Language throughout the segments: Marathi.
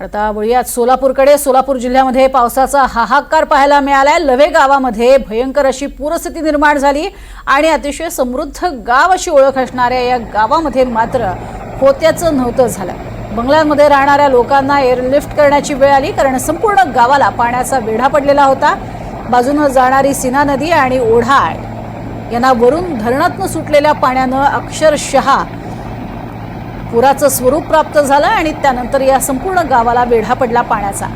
आता वळूयात सोलापूरकडे सोलापूर जिल्ह्यामध्ये पावसाचा हाहाकार पाहायला मिळालाय. लवे गावामध्ये भयंकर अशी पूरस्थिती निर्माण झाली आणि अतिशय समृद्ध गाव अशी ओळख असणाऱ्या या गावामध्ये मात्र होत्याचं नव्हतं झालं. बंगल्यांमध्ये राहणाऱ्या लोकांना एअरलिफ्ट करण्याची वेळ आली कारण संपूर्ण गावाला पाण्याचा वेढा पडलेला होता. बाजूनं जाणारी सीना नदी आणि ओढा यांना वरून धरणातनं सुटलेल्या पाण्यानं अक्षरशः पुराचं स्वरूप प्राप्त झालं आणि त्यानंतर या संपूर्ण गावाला वेढा पडला पाण्याचा.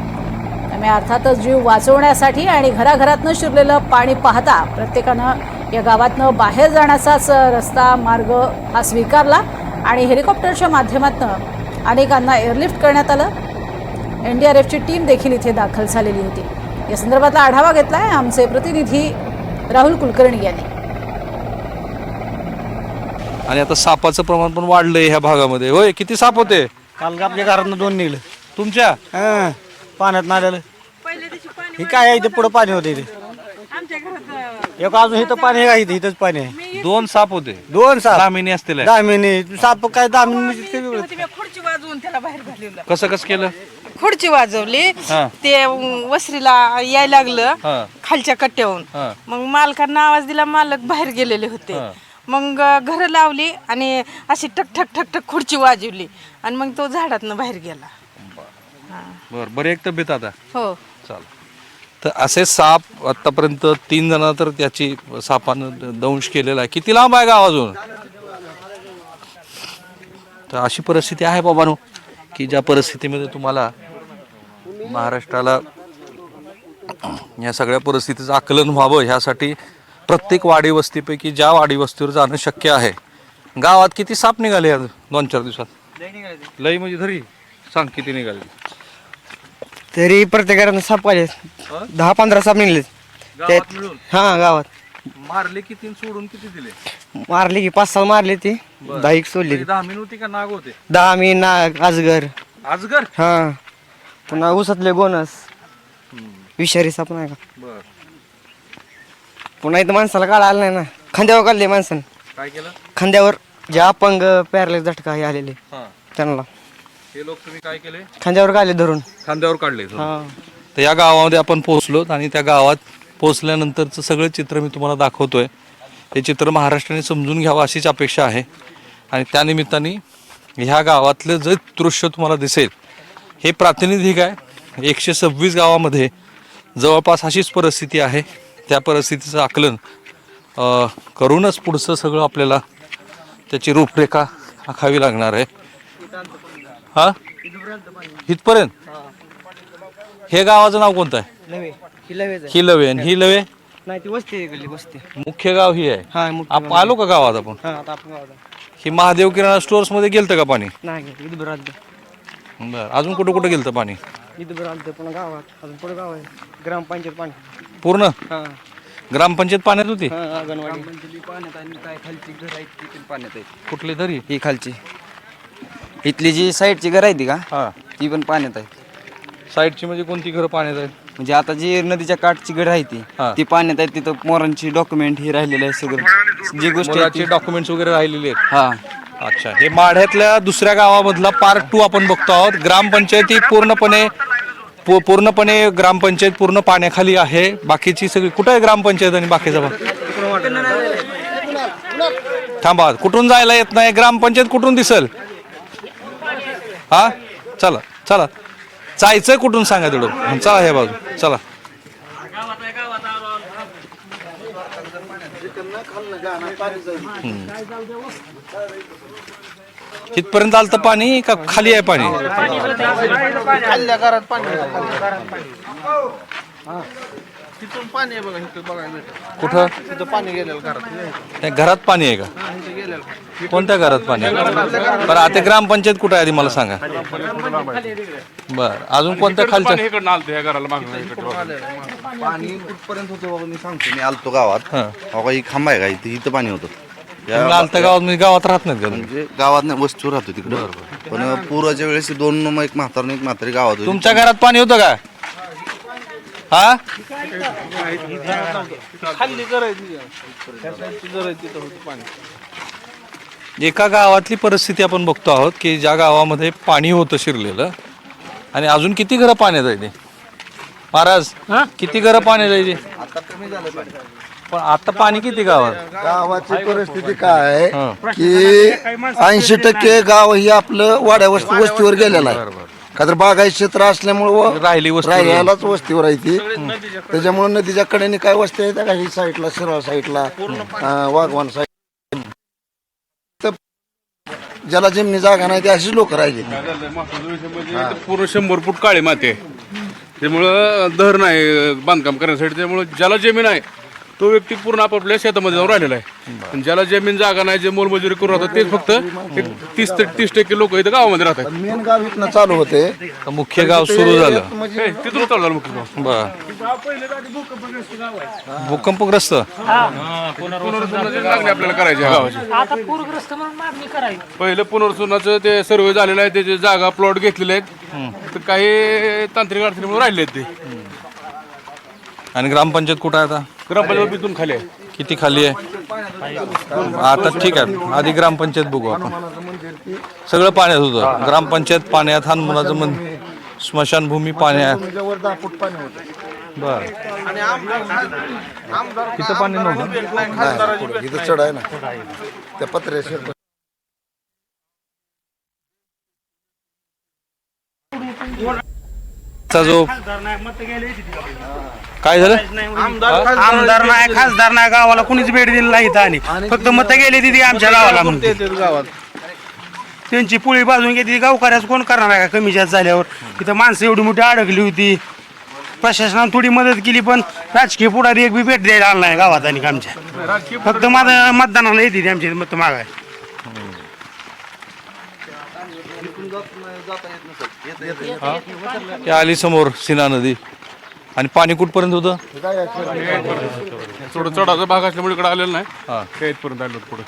त्यामुळे अर्थातच जीव वाचवण्यासाठी आणि घराघरातनं शिरलेलं पाणी पाहता प्रत्येकानं या गावातनं बाहेर जाण्याचाच रस्ता मार्ग हा स्वीकारला आणि हेलिकॉप्टरच्या माध्यमातून अनेकांना एअरलिफ्ट करण्यात आलं. एन डी आर एफची टीम देखील इथे दाखल झालेली होती. या संदर्भातला आढावा घेतला आहे आमचे प्रतिनिधी राहुल कुलकर्णी यांनी. आणि आता सापाचं प्रमाण पण वाढलंय ह्या भागामध्ये. होय किती साप होते? काल का आपल्या घरातनं दोन निघलं. तुमच्या? हं, पाण्यात नाल्याला. हे काय आहे इथे पुढं पाणी होते इथे? एक अजून इथं पाणी आहे का इथे? इथंच पाणी आहे. दोन साप होते. दोन साप. दामिनी असतील. दामिनी साप काय दामिनी म्हणजे ते वेगळं. होती मी खुर्ची वाजवून त्याला बाहेर घालवलं. कसं कसं केलं? खुर्ची वाजवली. हा. ते वसरीला यायला लागलं हा. खालच्या कट्ट्याहून हा. मग मालकांना आवाज दिला मालक बाहेर गेलेले होते. हा. मग घर लावली आणि अशी टक ठक ठक ठक खुर्ची वाजवली. आणि मग तो झाडातनं बाहेर गेला. बर. बरे एक तब्येत आता? हो. चाल तर असे साप आतापर्यंत तीन जण तर त्याची सापानं दंश केलेला आहे. किती लांब आहे गाव अजून? तर अशी परिस्थिती आहे बाबानो की ज्या परिस्थितीमध्ये तुम्हाला महाराष्ट्राला या सगळ्या परिस्थितीचं आकलन व्हावं ह्यासाठी प्रत्येक वाडी वस्तीपैकी ज्या वाडी वस्तीवर जाणं शक्य आहे गावात किती साप निघाले आज दोन चार दिवसात? लई म्हणजे धरी सांग किती निघाले? तरी प्रत्येक घरातनं साप आले दहा पंधरा साप निघले. गावात मिळून? हा गावात. मारले किती आणि सोडून किती दिले? मारले की पाच सहा मारले ते. दहा एक सोडले. तरी दहा मिनिट होती का नाग होते? दहा मी नाग अजगर आजगर? हा. पुन्हा उसातले बोनस. विषारी साप नाही का? बर. पुन्हा इथं माणसाला काढा आलं नाही ना. खांद्यावर काढले माणसानं. काय केलं? खांद्यावर जे अपंग पॅरलेस झटका हे आलेले. हा. त्यांना. हे लोक तुम्ही काय केले? खांद्यावर काढले धरून. खांद्यावर काढले हा. तर या गावामध्ये आपण पोहोचलो आणि त्या गावात पोहोचल्यानंतरचं सगळं चित्र मी तुम्हाला दाखवतोय. हे चित्र महाराष्ट्राने समजून घ्यावं अशीच अपेक्षा आहे. आणि त्यानिमित्ताने ह्या गावातलं जे दृश्य तुम्हाला दिसेल हे प्रातिनिधिक आहे. एकशे सव्वीस गावामध्ये जवळपास अशीच परिस्थिती आहे. त्या परिस्थितीचं आकलन करूनच पुढचं सगळं आपल्याला त्याची रूपरेखा आखावी लागणार आहे. हा? इथपर्यंत? हे गावाचं नाव कोणतं आहे? ही ही लवे आणि ही लवे? नाही ती वस्ती आहे वस्ती मुख्य गाव ही आहे? हा मुख्य आप आलो का गावात आपण? हा आता आपण गावात आहे. ही महादेव किराणा स्टोअर्समध्ये गेलतं का पाणी? नाही गेलं इथं बरं बरं अजून कुठं कुठं गेलतं पाणी? इथं बरं आलं पुन्हा गावात अजून पुढे गाव आहे. ग्रामपंचायत पाणी. पूर्ण? हा. ग्रामपंचायत पाण्यात होती? हा अंगणवाडी. पाण्यात आणि काय खालची घर आहेत ती पण पाण्यात आहेत. कुठली तरी? ही खालची. इथली जी साईडची घर आहे ती का? हा. ती पण पाण्यात आहे साईडची म्हणजे कोणती घरं पाण्यात आहेत? म्हणजे आता जी नदीच्या काठची घर आहे हा. ती ती पाण्यात आहे तिथं मोरांची डॉक्युमेंट ही राहिलेलं आहे सगळं. जी गोष्ट आहे मुलाचे ती- डॉक्युमेंट्स वगैरे राहिलेले आहेत. हा. अच्छा हे माढ्यातल्या दुसऱ्या गावामधला पार्ट टू आपण बघतो आहोत. ग्रामपंचायती पूर्णपणे पू- पूर्णपणे ग्रामपंचायत पूर्ण पाण्याखाली आहे. बाकीची सगळी कुठं आहे ग्रामपंचायत आणि बाकीचा भाग थांबा कुठून जायला येत नाही? ग्रामपंचायत कुठून दिसल? हा? चला चला. जायचं कुठून सांगा तेवढं चला हे बाजू चला. इथपर्यंत आलं तर पाणी का खाली आहे पाणी तिथून पाणी आहे बघा इथं बघायला भेटत कुठं? तिथं पाणी गेलेलं घरात. त्या घरात पाणी आहे का? इथं गेलेलं. कोणत्या घरात पाणी आहे? बरं आता ग्रामपंचायत कुठं आहे आधी मला सांगा. बर अजून कोणत्या खालच्या? पाणी कुठपर्यंत होतं बाबा? मी सांगतो मी आलतो गावात. हां. बाबा ही खांब आहे का? इथं इथं पाणी होतं. या- तुम्ही आलत्या गावात म्हणजे गावात राहत नाहीत का तुम्ही? म्हणजे गावात नाही वस्तीवर राहतो तिकडे. पण पुराच्या वेळेस दोन मग एक म्हातार एक म्हातारी गावात होती. तुमच्या घरात पाणी होतं का? हा? खाल्ली पाणी. एका गावातली परिस्थिती आपण बघतो आहोत की ज्या गावामध्ये पाणी होतं शिरलेलं आणि अजून किती घरं पाण्यात आहे ते? महाराज किती घरं पाण्यात आहे ते? पण. आता पाणी किती गावात? गावाची परिस्थिती काय आहे हं. की ऐंशी टक्के गाव ही आपलं वाड्या वस्ती वस्तीवर गेलेलं आहे. का तर बागायत क्षेत्र असल्यामुळे राहिली वस्तीवर. राहिल्यालाच वस्तीवर आहे ती. त्याच्यामुळे नदीच्या कडेने काय वस्ती आहेत का ही साईडला शिरवा साईडला वाघवान साईड. तर ज्याला जमिनी जागा नाही ती अशीच लोक राहिली. पूर्ण शंभर फूट काळी माती आहे. त्यामुळं धर नाही बांधकाम करण्यासाठी. त्यामुळं ज्याला जमीन आहे तो व्यक्ती पूर्ण आपापल्या शेतामध्ये जाऊन राहिलेला आहे. आणि ज्याला जमीन जागा नाही जे मोलमजुरी करून राहतात तेच फक्त एक तीस ते तीस टक्के लोक इथं गावामध्ये राहतात. मेन गाव इथनं चालू होते. मुख्य गाव सुरू झालं. हे, तिथून चालू झालं मुख्य गाव. बर. भूकंपग्रस्त पुनर्वसनाची मागणी आपल्याला करायची आहे गावाची. पहिलं पुनर्वसनाचं ते सर्वे झालेलं आहे त्याचे जागा प्लॉट घेतलेले आहेत. तर काही तांत्रिक अडचणीमुळे राहिले आहेत ते. आणि ग्रामपंचायत कुठं आहे आता? ग्रामपंचायत इथून खाली आहे. किती खाली आहे? आता ठीक आहे. आधी ग्रामपंचायत बघू आपण. सगळं पाण्यात होतं. ग्रामपंचायत पाण्यात हनुमानाचं मन स्मशानभूमी पाण्यात वर दहा फूट पाणी होतं बर. तिथं पाणी नव्हतं. इथं चढ आहे ना. त्या पत्र्याशी जो काय झालं? आमदार नाही खासदार नाही गावाला कुणीच भेट दिली नाही इथं आणि. फक्त मत गेले तिथे आमच्या गावाला म्हणून. गावात? त्यांची पोळी बाजून घेतली गावकऱ्याच कोण करणार आहे का कमी जास्त झाल्यावर? इथं माणसं एवढी मोठी अडकली होती. प्रशासनाने थोडी मदत केली पण राजकीय पुढारी एक बी भेट द्यायला आला नाही गावात आणि आमच्या. फक्त मत मतदानाला येते आमची मत मागाय आली समोर सिना नदी. आणि पाणी कुठपर्यंत होतं? थोडं चढाचा भाग असल्यामुळे इकडे आलेलं नाही. हा. इथपर्यंत आलं पुढे.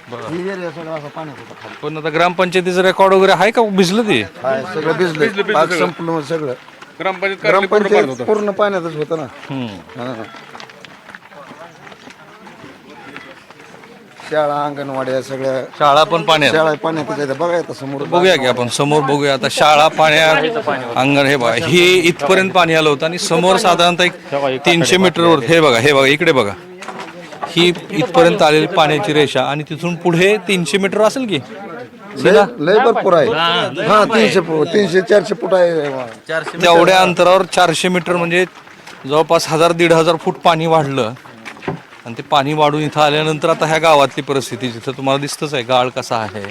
पण आता ग्रामपंचायतीचं रेकॉर्ड वगैरे आहे का? भिजलं ते? सगळं भिजलं. पाक संपलं सगळं. ग्रामपंचायत कार्यालय पूर्ण पाण्यात ग्रामपंचायत होतं. पूर्ण पाण्यातच होतं ना. हम्म. हा. शाळा अंगणवाड्या सगळ्या शाळा पण पाण्यात. शाळा पाण्यातच आहे बघा आता समोर बघूया की आपण समोर बघूया. आता शाळा पाण्यात अंगण हे बघा. हे इथपर्यंत पाणी आलं होतं आणि समोर साधारणतः एक तीनशे मीटरवर हे बघा हे बघा इकडे बघा. ही इथपर्यंत आलेली पाण्याची रेषा आणि तिथून पुढे तीनशे मीटर असेल की? लय लय भरपूर आहे. हा तीनशे फूट तीनशे चारशे फूट आहे. तेवढ्या अंतरावर चारशे मीटर म्हणजे जवळपास हजार दीड हजार फूट पाणी वाढलं. आणि ते पाणी वाढून इथं आल्यानंतर आता ह्या गावातली परिस्थिती जिथं तुम्हाला दिसतच आहे गाळ कसा आहे